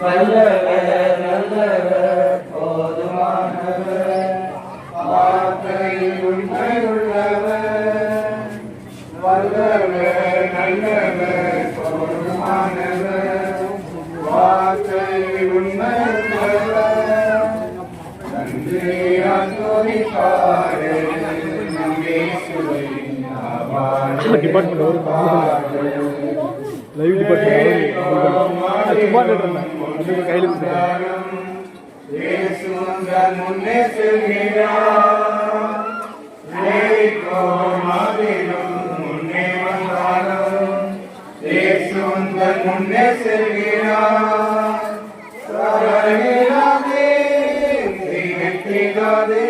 வல்லவர் நல்லவர் போதுமானவர் வார்த்தையில் உண்மையுள்ளவர் வல்லவர் நல்லவர் போதுமானவர் வார்த்தையில் உண்மையுள்ளவர் நன்றி டிபார்ட்மெண்ட் ஒரு லைவ் டிபார்ட்மெண்ட் சும்மா அது கையில் முன்னே செல்கிறார். சரணாதே திகழ்த்திடாதே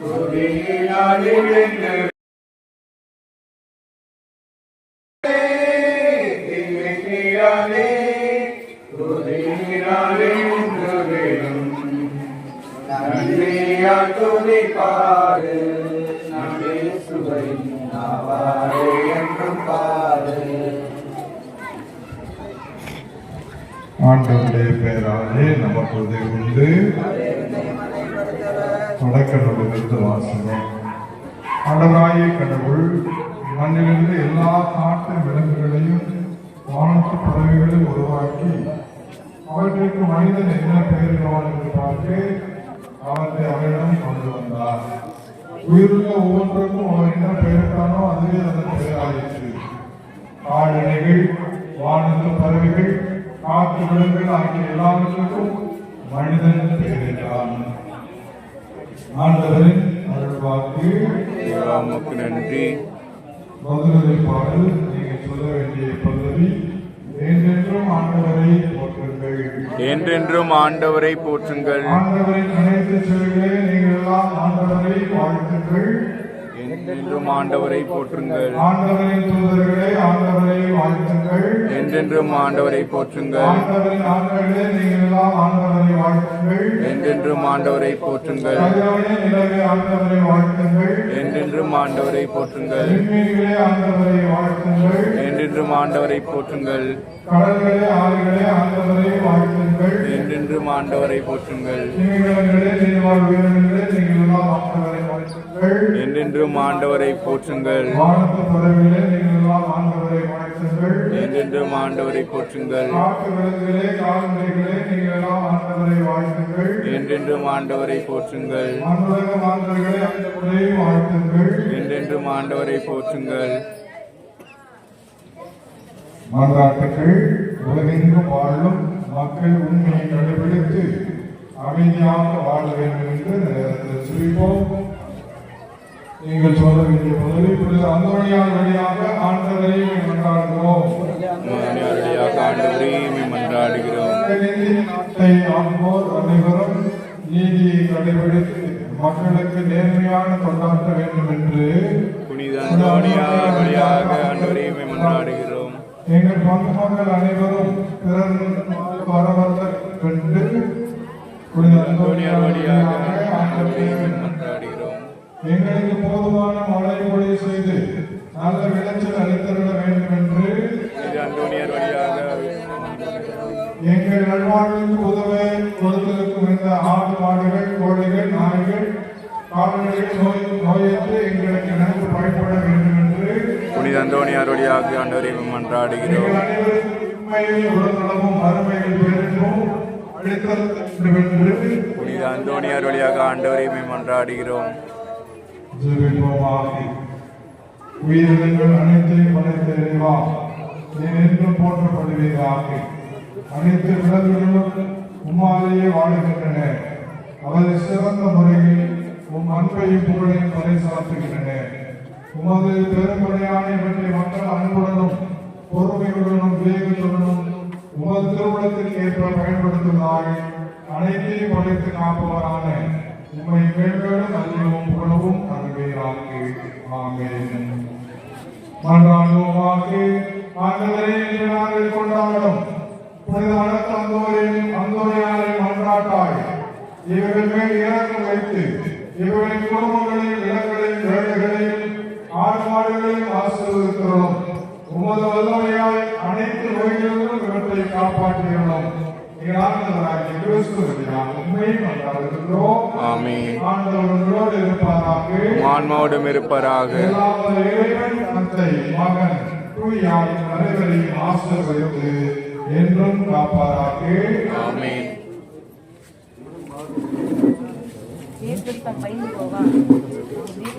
துதியினாலே நன்றி நாவாரே என்றும் பாடு ஆண்டவருடைய பெயராலே நமக்கு உதவி உண்டு. தொடக்க நூலிலிருந்து வாசகம் ஆண்டவராகிய கடவுள் மண்ணிலிருந்து எல்லா காட்டு விலங்குகளையும் வானத்து பறவைகளை உருவாக்கி அவற்றிற்கு மனிதன் என்ன பெயர் என்று பார்த்து அவற்றை அவரிடம் கொண்டு வந்தார். உயிருள்ள ஒவ்வொன்றுக்கும் அவர் என்ன பெயரிட்டானோ அதுவே அதன் பெயராயிற்று கால்நடைகள் வானத்து பறவைகள் காட்டு விலங்குகள் ஆகிய எல்லாவற்றுக்கும் மனிதன் பெயரிட்டான் ஆண்டவரின் அருள்வாக்கு ராமுக்கு நன்றி பதிலுரை பாடல் நீங்கள் சொல்ல வேண்டிய பல்லவி என்றென்றும் ஆண்டவரை போற்றுங்கள் என்றென்றும் ஆண்டவரை போற்றுங்கள். என்றென்றும் ஆண்டவரை போற்றுங்கள். என்றென்றும் ஆண்டவரை போற்றுங்கள் ஆண்டவரின் ஆண்டவர்களே நீங்கள் எல்லாம் ஆண்டவரை வாழ்த்துங்கள் என்றென்றும் ஆண்டவரை போற்றுங்கள். என்றென்றும் ஆண்டவரை போற்றுங்கள். என்றென்றும் ஆண்டவரை போற்றுங்கள். என்றென்றும் ஆண்டவரை போற்றுங்கள். என்றென்றும் ஆண்டவரை போற்றுங்கள். வாழ்த்துங்கள் என்றென்றும் ஆண்டவரை போற்றுங்கள். காட்டு விலங்குகளே கால்நடைகளே நீங்கள் எல்லாம் ஆண்டவரை வாழ்த்துங்கள். என்றென்றும் ஆண்டவரை போற்றுங்கள். மாந்தர்களே வாழ்த்துங்கள். என்றென்றும் ஆண்டவரை போற்றுங்கள். மன்றாட்டுகள் உலகெங்கும் வாழும் மக்கள் உண்மையை கடைபிடித்து அமைதியாக வாழ வேண்டும் என்று சொல்லிப்போம். நீங்கள் சொல்ல வேண்டிய பதவி புனித அந்தோணியார் வழியாக ஆண்டவரை கொண்டாடுகிறோம் மகனியாருடையாக ஆண்டவரை மன்றாடுகிறோம். இந்திய நாட்டை ஆண்போர் அனைவரும் நீதியை கடைபிடித்து மக்களுக்கு நேர்மையான கொண்டாட்ட வேண்டும் என்று புனித அந்தோணியார் வழியாக ஆண்டவரை மன்றாடுகிறோம். எங்கள் பொதுமக்கள் அனைவரும் பிறர் வரவல்ல என்று புனித அந்தோணியார் வழியாக ஆண்டவரை ஆண்டவரை மன்றாடுகிறோம். எங்களுக்கு போதுமான மழை பொழிய செய்து நல்ல விளைச்சல் அளித்தருள வேண்டும் என்று எங்கள் நல்வாழ்வுக்கு உதவ கொடுத்திருக்கும் இந்த ஆடு மாடுகள் கோழிகள் நாய்கள் கால்நடைகள் நோய் நோயற்று எங்களுக்கு நன்கு பயன்பட வேண்டும் என்று புனித அந்தோணியார் வழியாக ஆண்டவரை மன்றாடுகிறோம். உண்மையில் உடல்நலமும் அருமையில் வேண்டும் என்று புனித அந்தோணியார் வழியாக ஆண்டவரை மன்றாடுகிறோம். ஜெபிப்போமாக உயிரினங்கள் அனைத்தையும் படைத்த இறைவா நீ என்றும் போற்றப்படுவீராக. அனைத்து விலங்குகளும் உம்மாலேயே வாழுகின்றன. அவை சிறந்த முறையில் உம் அன்பையும் புகழையும் பறைசாற்றுகின்றன உமது பெரும்படையான இவற்றை மக்கள் அன்புடனும் பொறுமையுடனும் விவேகத்துடனும் உமது திருவுளத்திற்கு ஏற்ப பயன்படுத்துவதாக அனைத்தையும் படைத்து காப்பவரான வாக்கு ஆமென் மன்றாடுவோமாக ஆண்டவரே என்று நாங்கள் கொண்டாடும் புனித வளர்த்த அந்தோரியாரை மன்றாட்டாய். இவர்கள் மேல் இறக்கம் வைத்து இவர்களின் குடும்பங்களையும் இடங்களையும் வேலைகளையும் ஆடு ஆசிர்வதிக்கிறோம். உமது வல்லமையாய் அனைத்து நோய்களிலும் இவற்றை காப்பாற்றும் காப்பாற்றுகிறோம் எங்கள் ஆண்டவராகிய கிறிஸ்து வழியாக உண்மை கொண்டாடுகிறோம் ஆமென். ஆண்டவர் உங்களோடு இருப்பாராக. ஆன்மாவோடும் இருப்பராக. எல்லாம் வல்ல இறைவன் தந்தை மகன் தூயாவின் அனைவரையும் ஆசீர்வதித்து என்றும் காப்பாராக. ஆமென். பயந்து போவா நீர்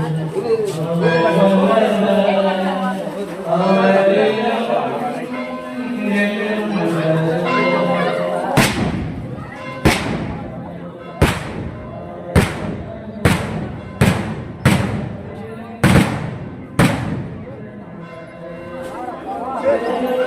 பெருமயம்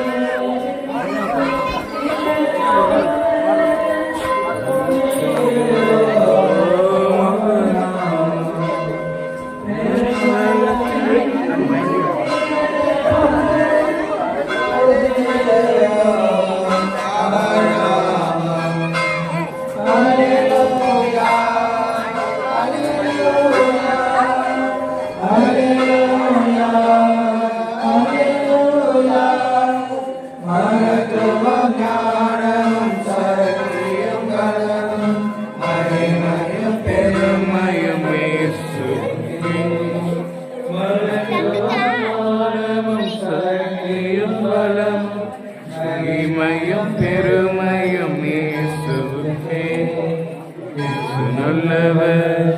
நல்லவர்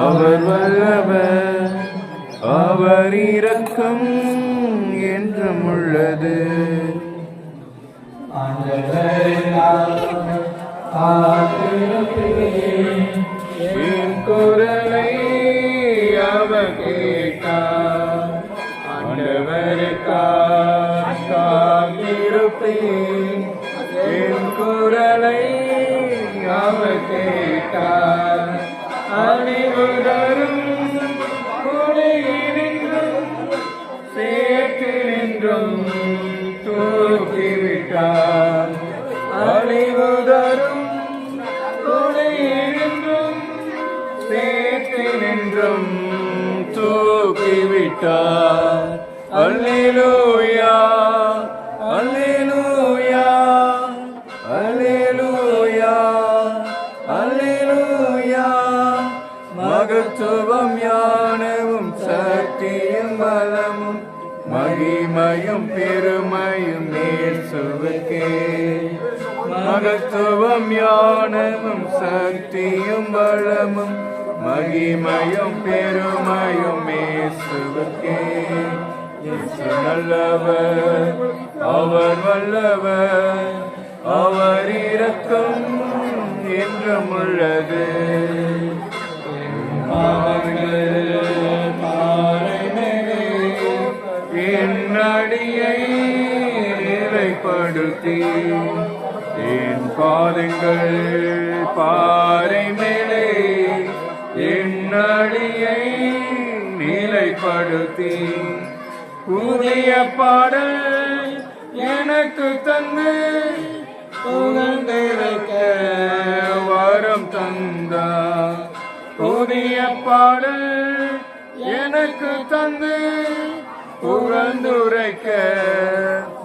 அவர் வல்லவர் அவர் இரக்கம் என்றும் உள்ளது. ஆண்டவர் அல்லேலூயா அல்லேலூயா அல்லேலூயா அல்லேலூயா மகத்துவம் ஞானமும் சக்தியும் பலமும் மகிமையும் பெருமையும் நேசுவுக்கே மகத்துவம் ஞானமும் சக்தியும் பலமும் மகிமையும் பெருமையும் இயேசுவுக்கே நல்லவர் அவர் வல்லவர் அவர் இரக்கம் என்றும் உள்ளது. என் அடியை நிறைப்படுத்தி என் பாதங்கள் பாறை மேலே என் அடியை நிலைப்படுத்தி. புதிய பாடல் எனக்கு தந்து புகழ்ந்திருக்க வரம் தந்தா. புதிய பாடல் எனக்கு தந்து புகழ்ந்துரைக்க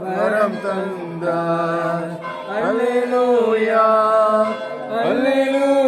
வரம் தந்தா. அல்லேலூயா அல்லேலூயா